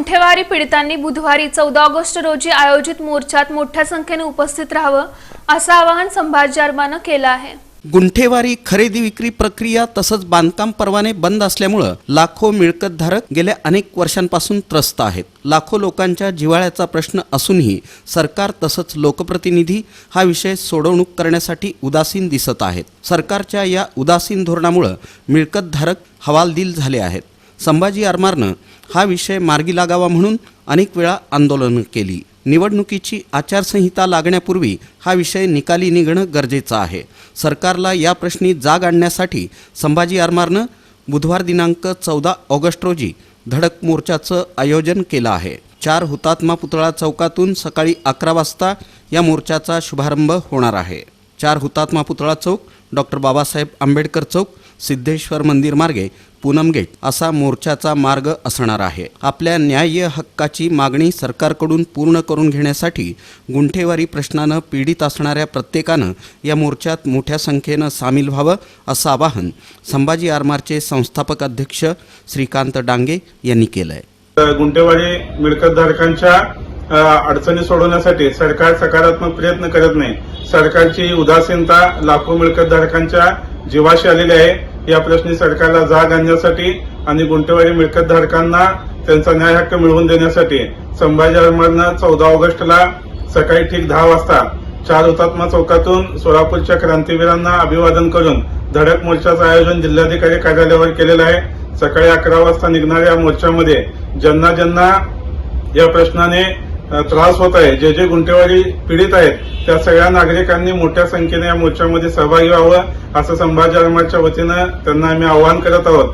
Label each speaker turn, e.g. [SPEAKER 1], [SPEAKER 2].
[SPEAKER 1] गुंठेवारी पीडितांनी बुधवारी चौदा ऑगस्ट रोजी आयोजित मोर्चात मोठ्या संख्येने उपस्थित राहावं असं आवाहन संभाजी आर्मानं केलं आहे.
[SPEAKER 2] गुंठेवारी खरेदी विक्री प्रक्रिया तसंच बांधकाम परवाने बंद असल्यामुळं लाखो मिळकतधारक गेल्या अनेक वर्षांपासून त्रस्त आहेत. लाखो लोकांच्या जिव्हाळ्याचा प्रश्न असूनही सरकार तसंच लोकप्रतिनिधी हा विषय सोडवणूक करण्यासाठी उदासीन दिसत आहेत. सरकारच्या या उदासीन धोरणामुळं मिळकतधारक हवालदिल झाले आहेत. संभाजी आरमारनं हा विषय मार्गी लागावा म्हणून अनेक वेळा आंदोलनं केली. निवडणुकीची आचारसंहिता लागण्यापूर्वी हा विषय निकाली निघणं गरजेचं आहे. सरकारला या प्रश्नी जाग आणण्यासाठी संभाजी आरमारनं बुधवार दिनांक चौदा ऑगस्ट रोजी धडक मोर्चाचं आयोजन केलं आहे. चार हुतात्मा पुतळा चौकातून सकाळी अकरा वाजता या मोर्चाचा शुभारंभ होणार आहे. चार हुतात्मा पुतळा चौक डॉक्टर बाबासाहेब आंबेडकर चौक सिद्धेश्वर मंदिर मार्गे पूनम गेट असा मोर्चाचा मार्ग असणार आहे. आपल्या न्याय्य हक्काची मागणी सरकारकडून पूर्ण करून घेण्यासाठी गुंठेवारी प्रश्नानं पीडित असणाऱ्या प्रत्येकानं या मोर्चात मोठ्या संख्येनं सामील व्हावं असं आवाहन संभाजी आरमारचे संस्थापक अध्यक्ष श्रीकांत डांगे यांनी केलं आहे
[SPEAKER 3] गुंठेवारी मिळकतधारकांच्या अडचणी सोडवण्यासाठी सरकार सकारात्मक प्रयत्न करत नाही. सरकारची उदासीनता लाखो मिळकतधारकांच्या जीवाशी आलेली आहे. या प्रश्नी सरकारला जाग आणण्यासाठी आणि गुंठेवारी मिळकतधारकांना त्यांचा न्याय हक्क मिळवून देण्यासाठी संभाजी आरमारनं चौदा ऑगस्टला सकाळी ठीक दहा वाजता चार हुतात्मा चौकातून सोलापूरच्या क्रांतीवीरांना अभिवादन करून धडक मोर्चाचं आयोजन जिल्हाधिकारी कार्यालयावर केलेलं आहे. सकाळी अकरा वाजता निघणाऱ्या या मोर्चामध्ये ज्यांना ज्यांना या प्रश्नाने त्रास होत आहे. जे जे गुंठेवारी पीडित आहेत त्या सगळ्या नागरिकांनी मोठ्या संख्येने या मोर्चामध्ये सहभागी व्हावं असं संभाजी आरमारच्या वतीनं त्यांना आम्ही आवाहन करत आहोत.